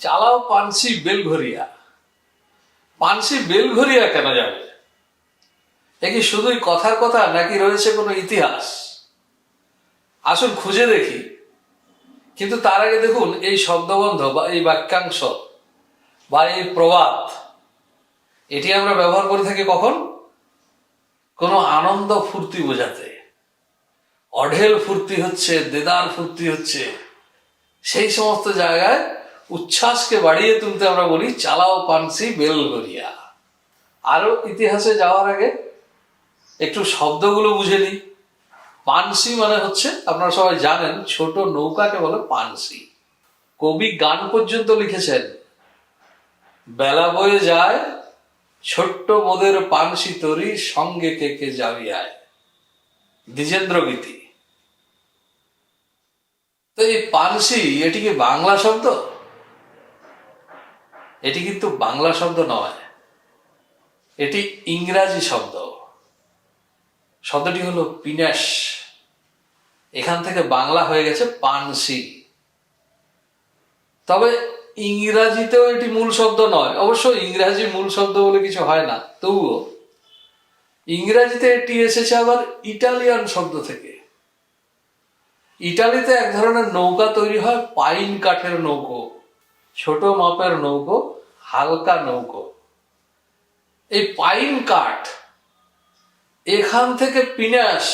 চালাও পানসি বেলঘরিয়া। পানসি বেলঘরিয়া কেন যাবে? এ কি শুধুই কথার কথা নাকি রয়েছে কোনো ইতিহাস? আসুন খুঁজে দেখি। কিন্তু তার আগে দেখুন এই শব্দবন্ধ বা এই বাক্যাংশ বা এই প্রবাদ। এটি আমরা ব্যবহার করে থাকি কখন? কোনো আনন্দ ফুর্তি বোঝাতে। অঢেল ফুর্তি হচ্ছে, দেদার ফুর্তি হচ্ছে। সেই সমস্ত জায়গায় উচ্ছ্বাসকে বাড়িয়ে তুলতে আমরা বলি, চালাও পানসি বেলগরিয়া আরও ইতিহাসে যাওয়ার আগে একটু শব্দগুলো বুঝে নিই। পানসি মানে হচ্ছে, আপনারা সবাই জানেন, ছোট নৌকাকে বলে পানসি। কবি গান পর্যন্ত লিখেছেন, বেলা বয়ে যায়, ছোট্ট মোদের পানসি তরি সঙ্গে কে কে যাবি আয় দ্বিজেন্দ্র গীতি। তো এই পানসি, এটি কি বাংলা শব্দ? এটি কিন্তু বাংলা শব্দ নয়, এটি ইংরাজি শব্দ। শব্দটি হলো পিনাস এখান থেকে বাংলা হয়ে গেছে পানসি। তবে ইংরাজিতেও এটি মূল শব্দ নয়। অবশ্য ইংরাজি মূল শব্দ বলে কিছু হয় না, তবুও। ইংরাজিতে এটি এসেছে আবার ইটালিয়ান শব্দ থেকে। ইটালিতে এক ধরনের নৌকা তৈরি হয়, পাইন কাঠের নৌকো। ছোট মাপের নৌকো, হালকা নৌকো। এই পাইন কাঠ, এখান থেকে পিনাস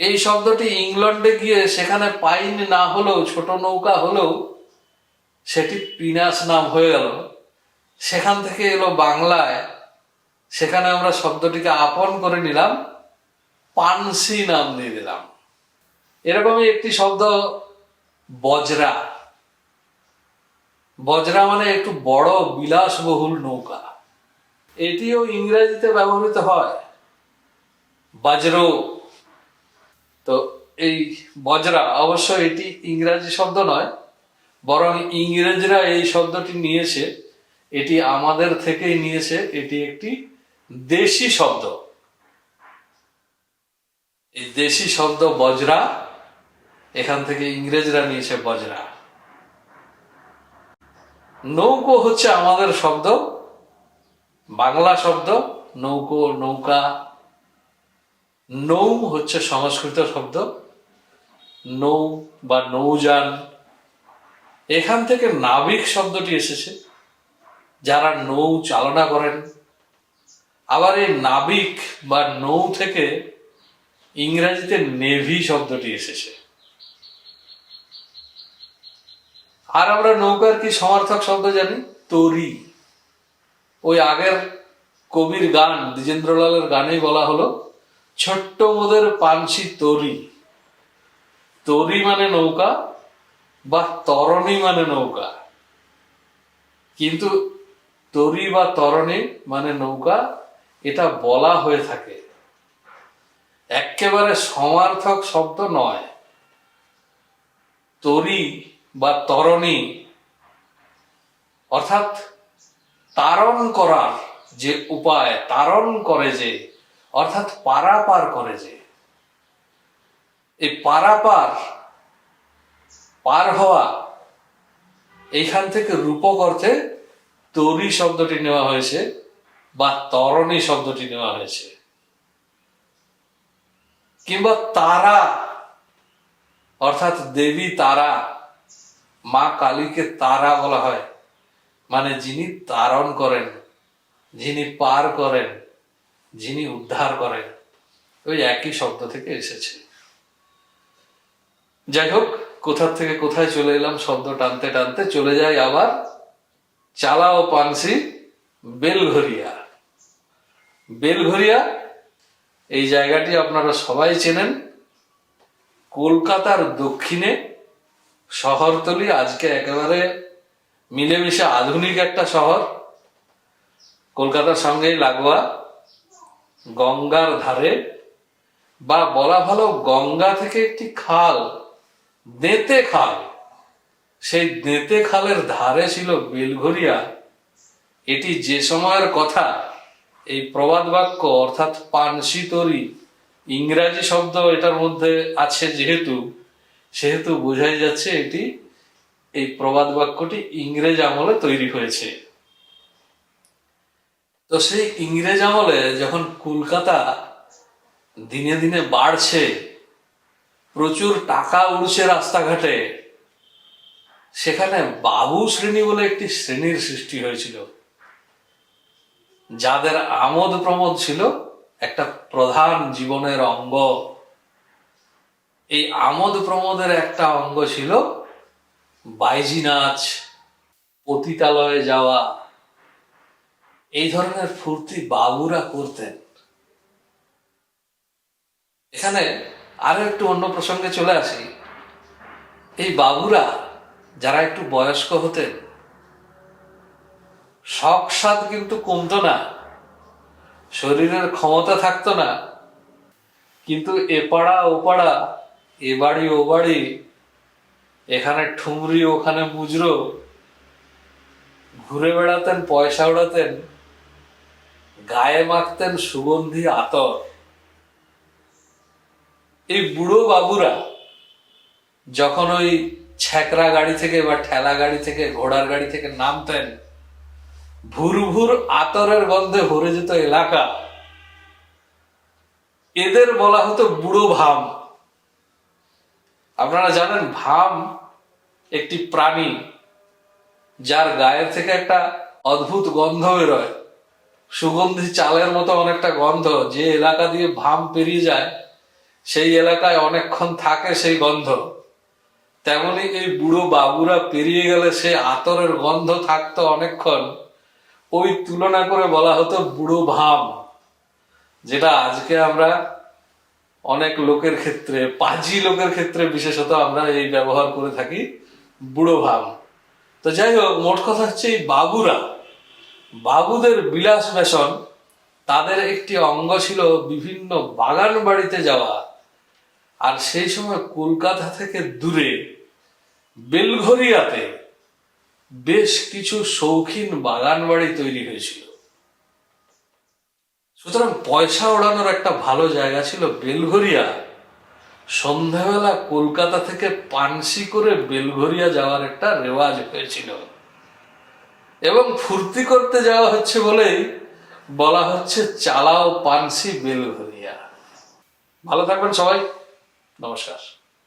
এই শব্দটি ইংল্যান্ডে গিয়ে সেখানে পাইন না হলেও, ছোট নৌকা হলেও, সেটি পিনাস নাম হয়ে গেল। সেখান থেকে এলো বাংলায়, সেখানে আমরা শব্দটিকে আপন করে নিলাম, পানসি নাম দিয়ে দিলাম। এরকমই একটি শব্দ বজরা। বজরা মানে একটু বড়, বিলাসবহুল নৌকা। এটিও ইংরেজিতে ব্যবহৃত হয়, বজ্র। তো এই বজরা অবশ্য এটি ইংরাজি শব্দ নয়, বরং ইংরেজরা এই শব্দটি নিয়েছে। এটি আমাদের থেকেই নিয়েছে, এটি একটি দেশি শব্দ। এই দেশি শব্দ বজরা, এখান থেকে ইংরেজরা নিয়েছে বজরা। নৌকো হচ্ছে আমাদের শব্দ, বাংলা শব্দ, নৌকো, নৌকা। নৌ হচ্ছে সংস্কৃত শব্দ। নৌ বা নৌযান। এখান থেকে নাবিক শব্দটি এসেছে, যারা নৌ চালনা করেন। আবার এই নাবিক বা নৌ থেকে ইংরেজিতে নেভি শব্দটি এসেছে। আর আমরা নৌকার কি সমার্থক শব্দ জানি? তরি। ওই আগের কবির গান, দ্বিজেন্দ্রলালের গানেই বলা হলো, ছোট্ট মোদের পানসি তরি। তরি মানে নৌকা বা তরণী মানে নৌকা। কিন্তু তরি বা তরণী মানে নৌকা, এটা বলা হয়ে থাকে। একেবারে সমার্থক শব্দ নয়। তরি বা তরণী, অর্থাৎ তারণ করার যে উপায়, তারণ করে যে, অর্থাৎ পারাপার করে যে। এই পারাপার পার হওয়া, এইখান থেকে রূপক অর্থে তরি শব্দটি নেওয়া হয়েছে বা তরণী শব্দটি নেওয়া হয়েছে। কিংবা তারা, অর্থাৎ দেবী তারা মা কালীকে তারা বলা হয়। মানে যিনি তারণ করেন, যিনি পার করেন, যিনি উদ্ধার করেন, ওই একই শব্দ থেকে এসেছে। যাই হোক, কোথার থেকে কোথায় চলে এলাম শব্দ টানতে টানতে, চলে যাই আবার চালাও পানসি, বেলঘরিয়া। বেলঘরিয়া, এই জায়গাটি আপনারা সবাই চেনেন। কলকাতার দক্ষিণে শহরতলি আজকে একেবারে মিলেমিশে আধুনিক একটা শহর। কলকাতার সঙ্গেই লাগোয়া গঙ্গার ধারে। বা বলা ভালো গঙ্গা থেকে একটি খাল, দেতে খাল। সেই দেতে খালের ধারে ছিল বেলঘরিয়া এটি যে সময়ের কথা, এই প্রবাদ বাক্য অর্থাৎ পানসি তরি, ইংরাজি শব্দ এটার মধ্যে আছে যেহেতু। সেহেতু বোঝাই যাচ্ছে এটি, এই প্রবাদ বাক্যটি ইংরেজ আমলে তৈরি হয়েছে। তো সেই ইংরেজ আমলে যখন কলকাতা দিনে দিনে বাড়ছে, প্রচুর টাকা উড়ছে রাস্তাঘাটে, সেখানে বাবু শ্রেণি বলে একটি শ্রেণির সৃষ্টি হয়েছিল। যাদের আমোদ প্রমোদ ছিল, একটা প্রধান জীবনের অঙ্গ এই আমোদ প্রমোদের একটা অঙ্গ ছিল বাইজি নাচ পতিতালয়ে যাওয়া। এই ধরনের ফুর্তি বাবুরা করতেন। এখানে আরও একটু অন্য প্রসঙ্গে চলে আসি। এই বাবুরা যারা একটু বয়স্ক হতেন শখ স্বাদ কিন্তু কমতো না, শরীরের ক্ষমতা থাকতো না, কিন্তু এপাড়া পাড়া ও পাড়া এ বাড়ি, ও বাড়ি, এখানে ঠুমরি, ওখানে মুজরো, ঘুরে বেড়াতেন, পয়সা উড়াতেন, গায়ে মাখতেন সুগন্ধি, আতর। এই বুড়ো বাবুরা যখন ওই ছ্যাকরা গাড়ি থেকে বা ঠেলা গাড়ি থেকে, ঘোড়ার গাড়ি থেকে নামতেন ভুর ভুর আতরের গন্ধে ভরে যেত এলাকা। এদের বলা হতো বুড়ো ভাম। আপনারা জানেন ভাম একটি প্রাণী যার গায়ের থেকে একটা অদ্ভুত গন্ধ বেরোয়। সুগন্ধি চালের মতো অনেকটা গন্ধ, যে এলাকা দিয়ে ভাম পেরিয়ে যায়, সেই এলাকায় অনেকক্ষণ থাকে সেই গন্ধ। তেমনি এই বুড়ো বাবুরা পেরিয়ে গেলে সে আতরের গন্ধ থাকতো অনেকক্ষণ। ওই তুলনা করে বলা হতো বুড়ো ভাম, যেটা আজকে আমরা অনেক লোকের ক্ষেত্রে, পাজি লোকের ক্ষেত্রে বিশেষত আমরা এই ব্যবহার করে থাকি বুড়ো ভাম তো যাই হোক, মোট কথা হচ্ছে এই বাবুরা, বাবুদের বিলাস বেসন তাদের একটি অঙ্গ ছিল বিভিন্ন বাগান বাড়িতে যাওয়া। আর সেই সময় কলকাতা থেকে দূরে, বেলঘরিয়াতে বেশ কিছু শৌখিন বাগান বাড়ি তৈরি হয়েছিল। সুতরাং পয়সা ওড়ানোর একটা ভালো জায়গা ছিল বেলঘরিয়া। সন্ধ্যাবেলা কলকাতা থেকে পানসি করে বেলঘরিয়া যাওয়ার একটা রেওয়াজ হয়েছিল। এবং ফুর্তি করতে যাওয়া হচ্ছে বলেই বলা হচ্ছে, চালাও পানসি বেলঘরিয়া। ভালো থাকবেন সবাই। নমস্কার।